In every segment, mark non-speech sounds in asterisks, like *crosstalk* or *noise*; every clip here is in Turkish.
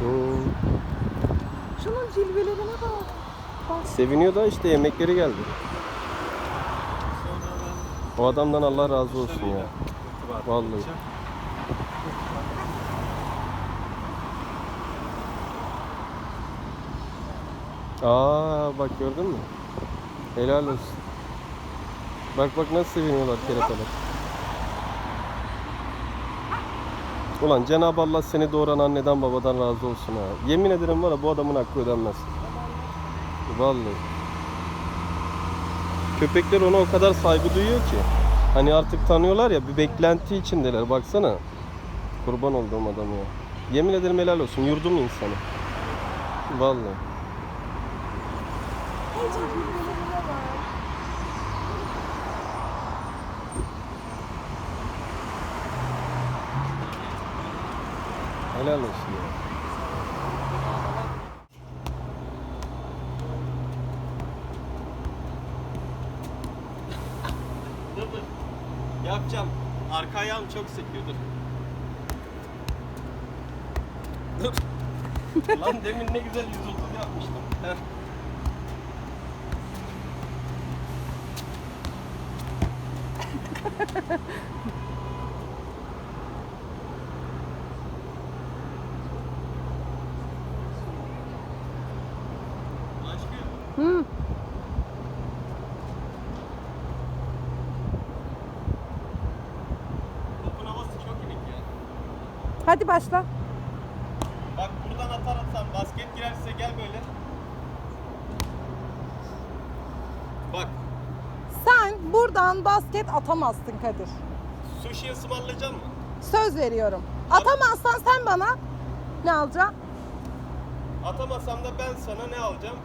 Hmm. Şunun cilvelerine bak. Bak. Seviniyor da işte yemekleri geldi. O adamdan Allah razı olsun ya. Vallahi. Aa bak gördün mü? Helal olsun. Bak bak nasıl seviniyorlar keratalar. Ulan Cenab-ı Allah seni doğuran anneden babadan razı olsun ha. Yemin ederim var ya bu adamın hakkı ödenmez. Vallahi. Köpekler ona o kadar saygı duyuyor ki. Hani artık tanıyorlar ya bir beklenti içindeler baksana. Kurban olduğum adam ya. Yemin ederim helal olsun yurdum insanı. Vallahi. Ece cilvelerine bak. Helal olsun ya. Dur dur. Yapacağım. Arka ayağım çok sekiyor dur. Dur. *laughs* Lan demin ne güzel yüzüldü yapmıştım. Heh. *laughs* Aşkım. Hı. Hadi başla. Bak buradan atar atsam basket girerse gel böyle. Bak Sen buradan basket atamazsın Kadir. sushi ısmarlayacak mı? Söz veriyorum. Atamazsan sen bana ne alacaksın? Atamasam da ben sana ne alacağım?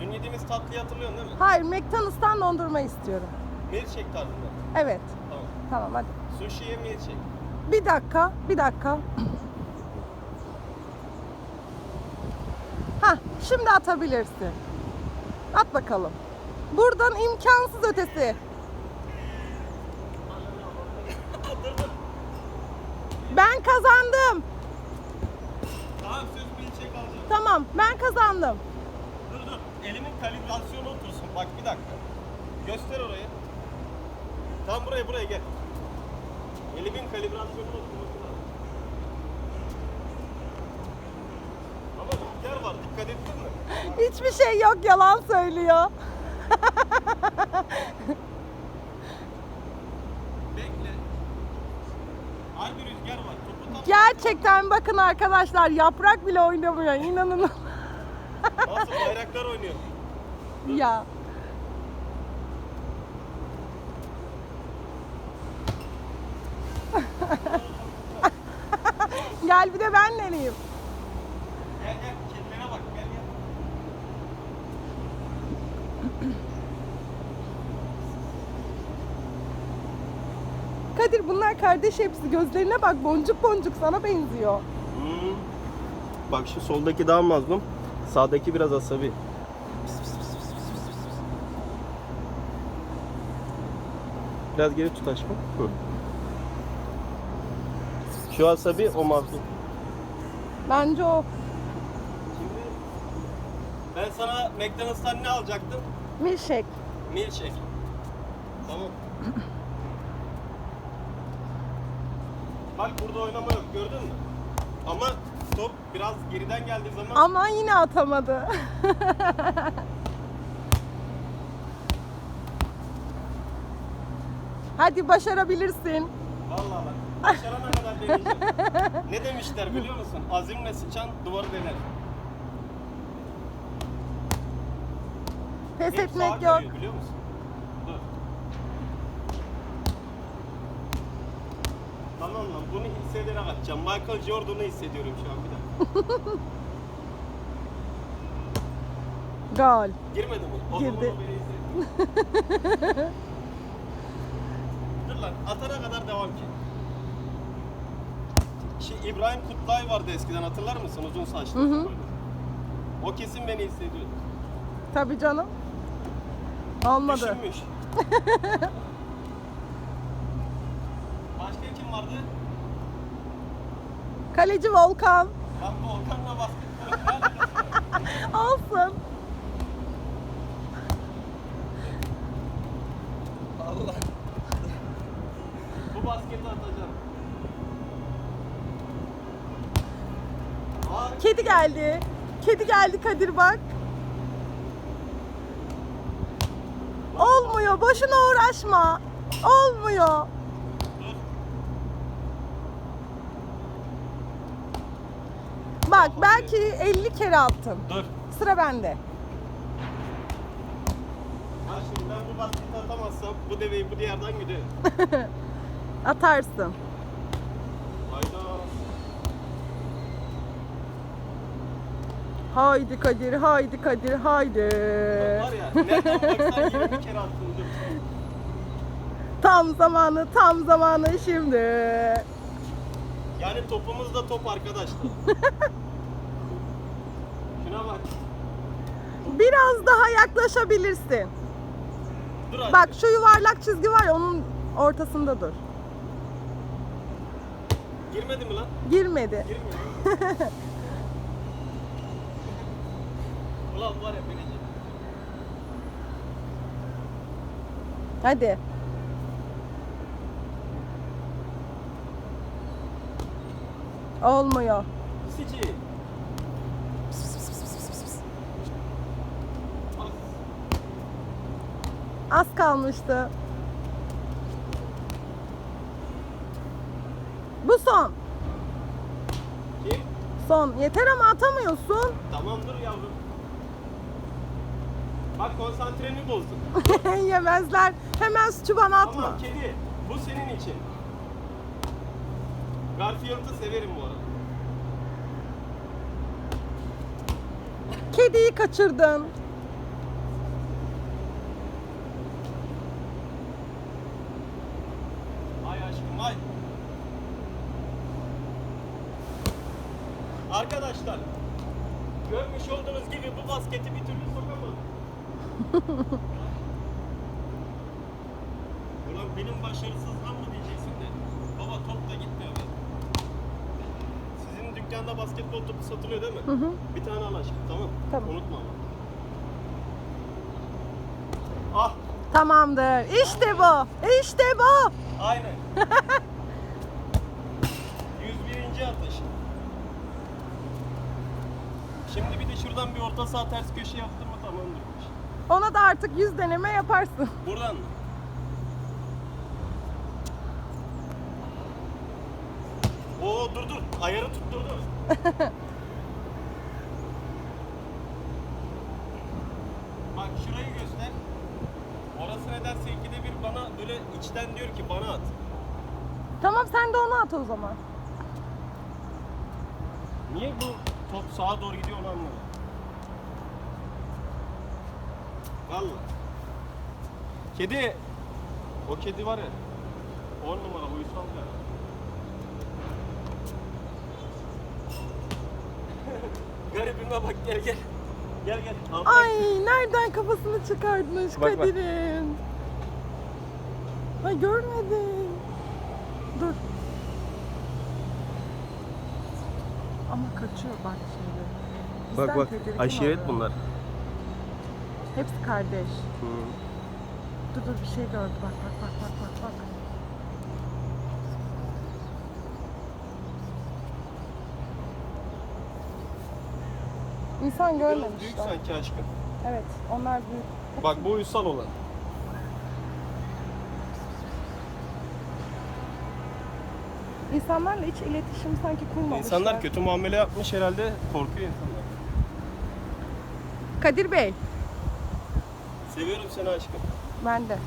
Dün yediğimiz tatlıyı hatırlıyorsun değil mi? Hayır, McDonald's'tan dondurma istiyorum. Milkshake tarzında. Evet. Tamam. Tamam hadi. Sushi'ye milkshake. Bir dakika, bir dakika. *clears throat* Ha, şimdi atabilirsin. At bakalım. Buradan imkansız ötesi. *laughs* Ben kazandım. Tamam söz milkshake alacağım. Tamam, ben kazandım. Elimin kalibrasyonu otursun. Bak bir dakika. Göster orayı. Tam buraya buraya gel. Elimin kalibrasyonu oturması lazım. Ama rüzgar var. Dikkat ettin mi? *laughs* Hiçbir şey yok, yalan söylüyor. *laughs* Bekle. Harbi rüzgar var. Topu tam Gerçekten bakın arkadaşlar yaprak bile oynamıyor. İnanın. Nasıl bayraklar oynuyor. ya. *laughs* Gel bir de ben deneyeyim. Gel gel. Kedilere bak. Gel gel. Kadir bunlar kardeş hepsi. Gözlerine bak boncuk boncuk sana benziyor. Hmm. Bak şu soldaki daha mazlum. Sağdaki biraz asabi. Biraz geri tut aşkım. Hı. Şu asabi o mazlum. Bence o Şimdi ben sana McDonald's'tan ne alacaktım? milkshake. Milkshake. Tamam. Bak burada oynama yok gördün mü? Ama top biraz geriden geldiği zaman Ama yine atamadı. Hadi başarabilirsin. vallahi bak başarana kadar deneyeceğim. ne demişler biliyor musun? Azimle sıçan duvarı dener. Pes Hep sağa etmek yok. kayıyor, biliyor musun? Dur. Tamam lan bunu hissederek atacağım. Michael Jordan'ı hissediyorum şu an bir dakika. *laughs* Gol. Girmedi mi? O Girdi. zaman o beni hissetti. *laughs* Dur lan atana kadar devam ki. Şey, İbrahim Kutlay vardı eskiden hatırlar mısın? Uzun saçlı. Hı hı. O kesin beni hissediyordu. Tabii canım. Olmadı. Düşünmüş. *laughs* kim vardı? Kaleci Volkan. Ne alakası var? Olsun. Allah. Bu basketi atacağım. Aa, Kedi geldi. Kedi geldi Kadir bak. Olmuyor. Boşuna uğraşma. Olmuyor. Bak belki 50 kere attın. Dur. Sıra bende. Ha şimdi ben bu basketi atamazsam bu deveyi bu diğerden gidiyor. *laughs* Atarsın. Hayda. Haydi Kadir, haydi Kadir, haydi. Var ya nereden baksan 20 kere attın dur. Tam zamanı, tam zamanı şimdi. Yani topumuz da top arkadaşlar. *laughs* Biraz daha yaklaşabilirsin. Dur hadi. Bak şu yuvarlak çizgi var ya onun ortasında dur. Girmedi mi lan? Girmedi. Girmiyor. *laughs* Ulan var ya beni Hadi. Olmuyor. Sici. Az kalmıştı. Bu son. Kim? Son. Yeter ama atamıyorsun. Tamam dur yavrum. Bak konsantremi bozdun. *laughs* Yemezler. Hemen suçu bana atma. Tamam kedi. Bu senin için. Garfield'ı severim bu arada. Kediyi kaçırdın. Ay aşkım ay. Arkadaşlar görmüş olduğunuz gibi bu basketi bir türlü sokamadım. *laughs* Ulan benim başarısızlığım mı diyeceksin de. Baba top da gitmiyor be. Sizin dükkanda basketbol topu satılıyor değil mi? Hı hı. Bir tane al aşkım tamam. Tamam. Unutma ama. Ah Tamamdır. İşte bu. İşte bu. Aynen. *laughs* 101. atış. Şimdi bir de şuradan bir orta sağ ters köşe yaptım mı tamamdır. bu iş. Ona da artık yüz deneme yaparsın. *laughs* Buradan mı? Oo dur dur. Ayarı tutturdu. Bak şurayı göster. Orası nedense ikide bir bana böyle içten diyor ki bana at. Tamam sen de onu at o zaman. Niye bu top sağa doğru gidiyor onu anlamadım. Valla. Kedi. O kedi var ya. 10 numara uysal ya. *laughs* Garibime bak gel gel. Gel gel. Abla. Ay nereden kafasını çıkartmış Bak, bak. Kadir'in. Ay görmedim. Dur. Ama kaçıyor bak şimdi. Bak Bizden bak tedirgin aşiret oluyor. bunlar. Hepsi kardeş. Hı. Dur dur bir şey gördü bak bak bak bak bak bak. İnsan Biraz büyük sanki aşkım. Evet onlar büyük. Bak bu uysal olan. İnsanlarla hiç iletişim sanki kurmamışlar. İnsanlar kötü muamele yapmış herhalde korkuyor insanlar. Kadir Bey, Seviyorum seni aşkım. ben de.